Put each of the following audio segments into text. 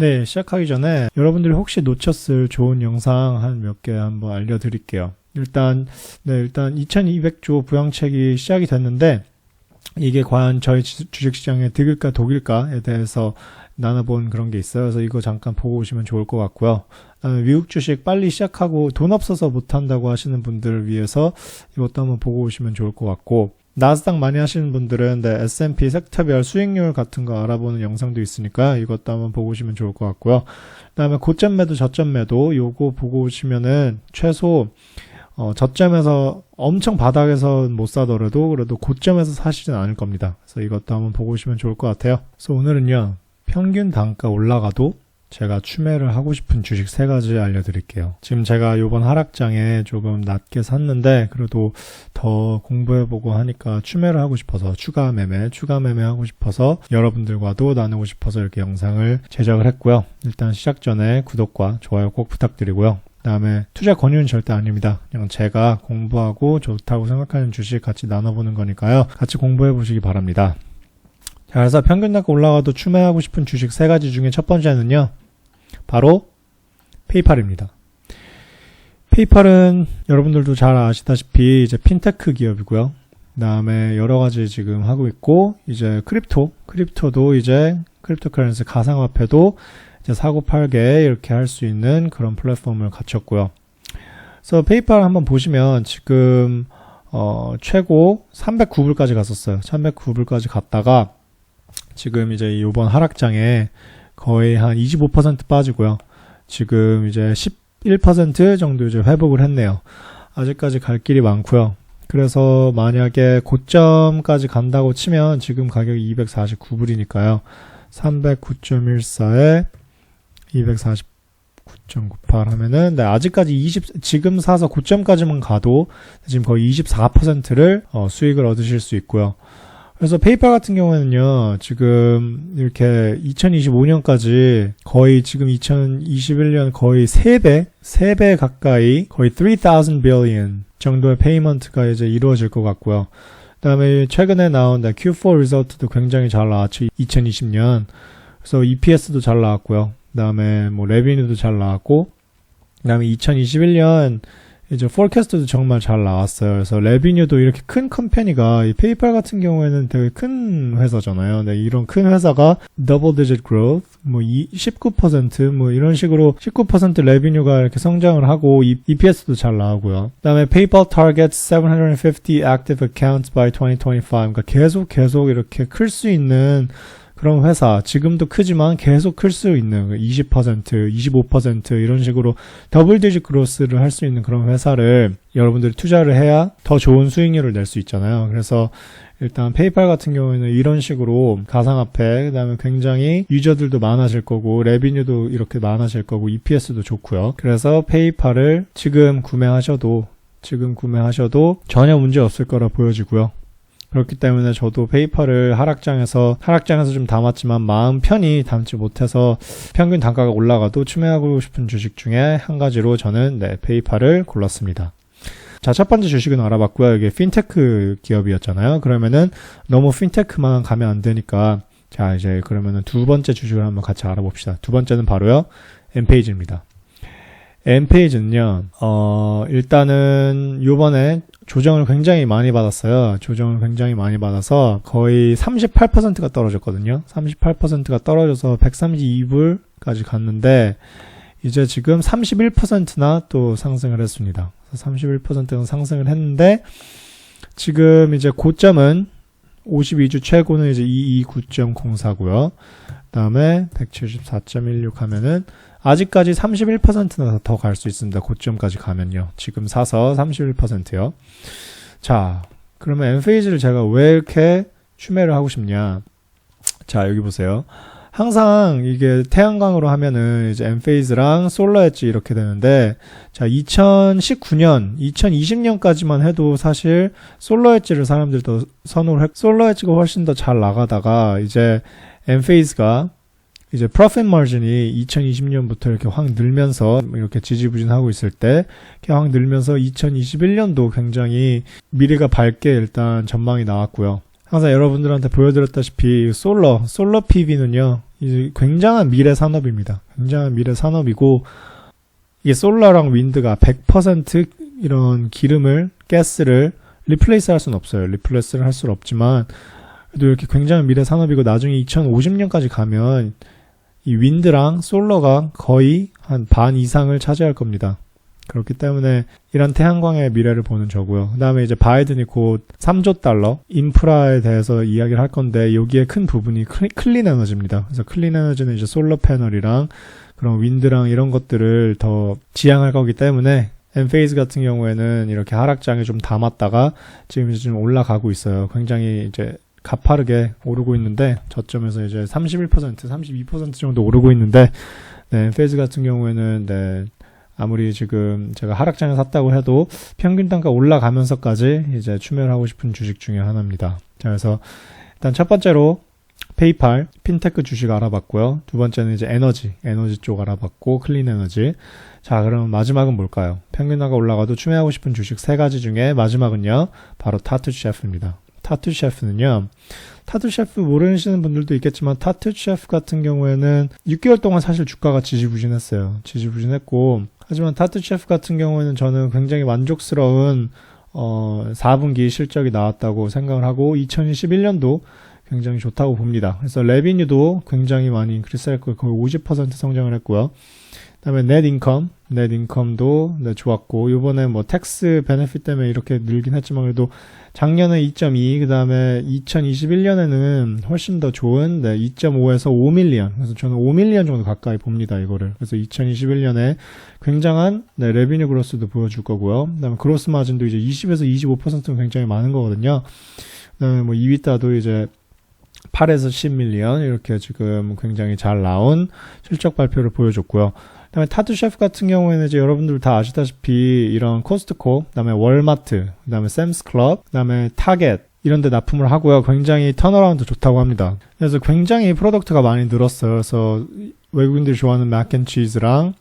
네, 시작하기 전에 여러분들이 혹시 놓쳤을 좋은 영상 한 몇 개 한번 알려드릴게요. 일단, 네, 일단 2200조 부양책이 시작이 됐는데, 이게 과연 저희 지- 주식시장에 득일까 독일까에 대해서 나눠본 그런 게 있어요. 그래서 이거 잠깐 보고 오시면 좋을 것 같고요. 그다음에 미국 주식 빨리 시작하고 돈 없어서 못한다고 하시는 분들을 위해서 이것도 한번 보고 오시면 좋을 것 같고, 나스닥 많이 하시는 분들은 네, S&P 섹터별 수익률 같은 거 알아보는 영상도 있으니까 이것도 한번 보고 오시면 좋을 것 같고요. 그다음에 고점 매도, 저점 매도 요거 보고 오시면은 최소 어, 저점에서 엄청 바닥에서 못 사더라도 그래도 고점에서 사시진 않을 겁니다. 그래서 이것도 한번 보고 오시면 좋을 것 같아요. 그래서 오늘은요 평균 단가 올라가도 제가 추매를 하고 싶은 주식 세 가지 알려드릴게요. 지금 제가 이번 하락장에 조금 낮게 샀는데 그래도 더 공부해보고 하니까 추매를 하고 싶어서 추가 매매, 추가 매매 하고 싶어서 여러분들과도 나누고 싶어서 이렇게 영상을 제작을 했고요. 일단 시작 전에 구독과 좋아요 꼭 부탁드리고요. 그다음에 투자 권유는 절대 아닙니다. 그냥 제가 공부하고 좋다고 생각하는 주식 같이 나눠보는 거니까요. 같이 공부해 보시기 바랍니다. 자, 그래서 평균 단가 올라가도 추매하고 싶은 주식 세 가지 중에 첫 번째는요. 바로 페이팔입니다. 페이팔은 여러분들도 잘 아시다시피 이제 핀테크 기업이고요. 그다음에 여러 가지 지금 하고 있고 이제 크립토, 크립토도 이제 크립토커런시 가상화폐도 이제 사고 팔게 이렇게 할 수 있는 그런 플랫폼을 갖췄고요. 그래서 페이팔 한번 보시면 지금 어 최고 309불까지 갔었어요. 309불까지 갔다가 지금 이제 이번 하락장에 거의 한 25% 빠지고요. 지금 이제 11% 정도 이제 회복을 했네요. 아직까지 갈 길이 많고요. 그래서 만약에 고점까지 간다고 치면 지금 가격이 249불이니까요. 309.14에 249.98 하면은 네, 아직까지 20 지금 사서 고점까지만 가도 지금 거의 24%를 어, 수익을 얻으실 수 있고요. 그래서 페이팔 같은 경우에는요, 지금 이렇게 2025년까지 거의 지금 2021년 거의 3배, 3배 가까이 거의 3,000 billion 정도의 페이먼트가 이제 이루어질 것 같고요. 그 다음에 최근에 나온 네, Q4 리설트도 굉장히 잘 나왔죠. 2020년. 그래서 EPS도 잘 나왔고요. 그 다음에 뭐 레비뉴도 잘 나왔고, 그 다음에 2021년 이제 포캐스트도 정말 잘 나왔어요. 그래서 레비뉴도 이렇게 큰 컴퍼니가 이 페이팔 같은 경우에는 되게 큰 회사잖아요. 네, 이런 큰 회사가 double digit growth 뭐 19%뭐 이런 식으로 19% 레비뉴가 이렇게 성장을 하고 이- EPS도 잘 나오고요. 그다음에 PayPal targets 750 active accounts by 2025. 그러니까 계속 계속 이렇게 클 수 있는 그런 회사 지금도 크지만 계속 클 수 있는 20%, 25% 이런 식으로 더블 디짓 그로스를 할 수 있는 그런 회사를 여러분들이 투자를 해야 더 좋은 수익률을 낼 수 있잖아요. 그래서 일단 페이팔 같은 경우에는 이런 식으로 가상화폐 그다음에 굉장히 유저들도 많아질 거고 레비뉴도 이렇게 많아질 거고 EPS도 좋고요. 그래서 페이팔을 지금 구매하셔도 지금 구매하셔도 전혀 문제 없을 거라 보여지고요. 그렇기 때문에 저도 페이팔을 하락장에서 하락장에서 좀 담았지만 마음 편히 담지 못해서 평균 단가가 올라가도 추매하고 싶은 주식 중에 한 가지로 저는 네, 페이팔을 골랐습니다. 자, 첫 번째 주식은 알아봤고요. 이게 핀테크 기업이었잖아요. 그러면은 너무 핀테크만 가면 안 되니까 자, 이제 그러면은 두 번째 주식을 한번 같이 알아봅시다. 두 번째는 바로요. 엠페이지입니다. 엠페이지는요. 어, 일단은 요번에 조정을 굉장히 많이 받았어요. 조정을 굉장히 많이 받아서 거의 38%가 떨어졌거든요. 38%가 떨어져서 132불까지 갔는데 이제 지금 31%나 또 상승을 했습니다. 31%는 상승을 했는데 지금 이제 고점은 52주 최고는 이제 229.04고요. 그다음에 174.16 하면은 아직까지 31%나 더 갈 수 있습니다. 고점까지 가면요. 지금 사서 31%요. 자, 그러면 엔페이지를 제가 왜 이렇게 추매를 하고 싶냐? 자, 여기 보세요. 항상 이게 태양광으로 하면은 이제 엔페이즈랑 솔라 엣지 이렇게 되는데 자 2019년 2020년까지만 해도 사실 솔라 엣지를 사람들이 더 선호를 했 솔라 엣지가 훨씬 더 잘 나가다가 이제 엔페이즈가 이제 프로핏 마진이 2020년부터 이렇게 확 늘면서 이렇게 지지부진하고 있을 때 이렇게 확 늘면서 2021년도 굉장히 미래가 밝게 일단 전망이 나왔고요. 항상 여러분들한테 보여드렸다시피 솔러, 솔러 PV는요, 이제 굉장한 미래 산업입니다. 굉장한 미래 산업이고 이게 솔라랑 윈드가 100% 이런 기름을 가스를 리플레이스 할 수는 없어요. 리플레이스를 할 수는 없지만 그래도 이렇게 굉장한 미래 산업이고 나중에 2050년까지 가면 이 윈드랑 솔러가 거의 한 반 이상을 차지할 겁니다. 그렇기 때문에 이런 태양광의 미래를 보는 저고요. 그 다음에 이제 바이든이 곧 3조 달러 인프라에 대해서 이야기를 할 건데 여기에 큰 부분이 클- 클린 에너지입니다. 그래서 클린 에너지는 이제 솔러 패널이랑 그런 윈드랑 이런 것들을 더 지향할 거기 때문에 엔페이즈 같은 경우에는 이렇게 하락장에 좀 담았다가 지금 좀 올라가고 있어요. 굉장히 이제 가파르게 오르고 있는데 저점에서 이제 31%, 32% 정도 오르고 있는데 네, 엔페이즈 같은 경우에는 네, 아무리 지금 제가 하락장에 샀다고 해도 평균 단가 올라가면서까지 이제 추멸하고 싶은 주식 중에 하나입니다. 자, 그래서 일단 첫 번째로 페이팔, 핀테크 주식 알아봤고요. 두 번째는 이제 에너지, 에너지 쪽 알아봤고, 클린 에너지. 자, 그럼 마지막은 뭘까요? 평균 단가 올라가도 추매하고 싶은 주식 세 가지 중에 마지막은요, 바로 타투 셰프입니다. 타투 셰프는요, 타투 셰프 모르시는 분들도 있겠지만, 타투 셰프 같은 경우에는 6개월 동안 사실 주가가 지지부진했어요. 지지부진했고, 하지만 타투 셰프 같은 경우에는 저는 굉장히 만족스러운, 어, 4분기 실적이 나왔다고 생각을 하고, 2021년도 굉장히 좋다고 봅니다. 그래서 레비뉴도 굉장히 많이 인크리스 했고 거의 50% 성장을 했고요. 그다음에 넷 인컴, 넷 인컴도 네, 좋았고 이번에 뭐 텍스 베네핏 때문에 이렇게 늘긴 했지만 그래도 작년에 2.2, 그다음에 2021년에는 훨씬 더 좋은 네, 2.5에서 5밀리언. 그래서 저는 5밀리언 정도 가까이 봅니다, 이거를. 그래서 2021년에 굉장한 네, 레비뉴 그로스도 보여줄 거고요. 그다음에 그로스 마진도 이제 20에서 25%는 굉장히 많은 거거든요. 그다음에 뭐 2위 따도 이제 8에서 10밀리언 이렇게 지금 굉장히 잘 나온 실적 발표를 보여줬고요. 그다음에 타투 셰프 같은 경우에는 이제 여러분들 다 아시다시피 이런 코스트코, 그다음에 월마트, 그다음에 샘스 클럽, 그다음에 타겟 이런 데 납품을 하고요. 굉장히 턴어라운드 좋다고 합니다. 그래서 굉장히 프로덕트가 많이 늘었어요. 그래서 외국인들이 좋아하는 맥앤치즈랑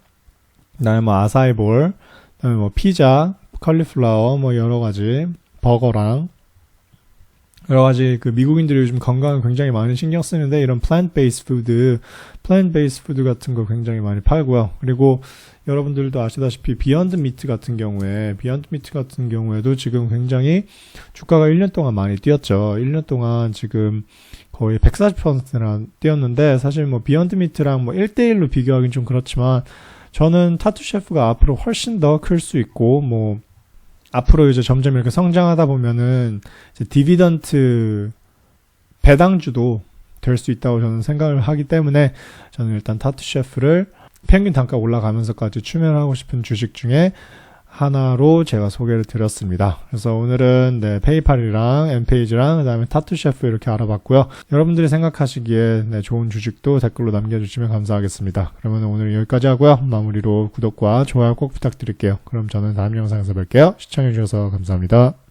그다음에 뭐 아사이볼, 그다음에 뭐 피자, 컬리플라워 뭐 여러 가지 버거랑 여러 가지 그 미국인들이 요즘 건강을 굉장히 많이 신경 쓰는데 이런 푸드, 플랜트 베이스 푸드 같은 거 굉장히 많이 팔고요. 그리고 여러분들도 아시다시피 비욘드 미트 같은 경우에 비욘드 미트 같은 경우에도 지금 굉장히 주가가 1년 동안 많이 뛰었죠. 1년 동안 지금 거의 140%나 뛰었는데 사실 뭐 비욘드 미트랑 뭐 1대1로 비교하기는 좀 그렇지만 저는 타투 셰프가 앞으로 훨씬 더 클 수 있고 뭐 앞으로 이제 점점 이렇게 성장하다 보면은 이제 디비던트 배당주도 될 수 있다고 저는 생각을 하기 때문에 저는 일단 타투 셰프를 평균 단가 올라가면서까지 추면하고 싶은 주식 중에 하나로 제가 소개를 드렸습니다. 그래서 오늘은 네, 페이팔이랑 엠페이지랑 그다음에 타투 셰프 이렇게 알아봤고요. 여러분들이 생각하시기에 네, 좋은 주식도 댓글로 남겨주시면 감사하겠습니다. 그러면 오늘 여기까지 하고요. 마무리로 구독과 좋아요 꼭 부탁드릴게요. 그럼 저는 다음 영상에서 뵐게요. 시청해주셔서 감사합니다.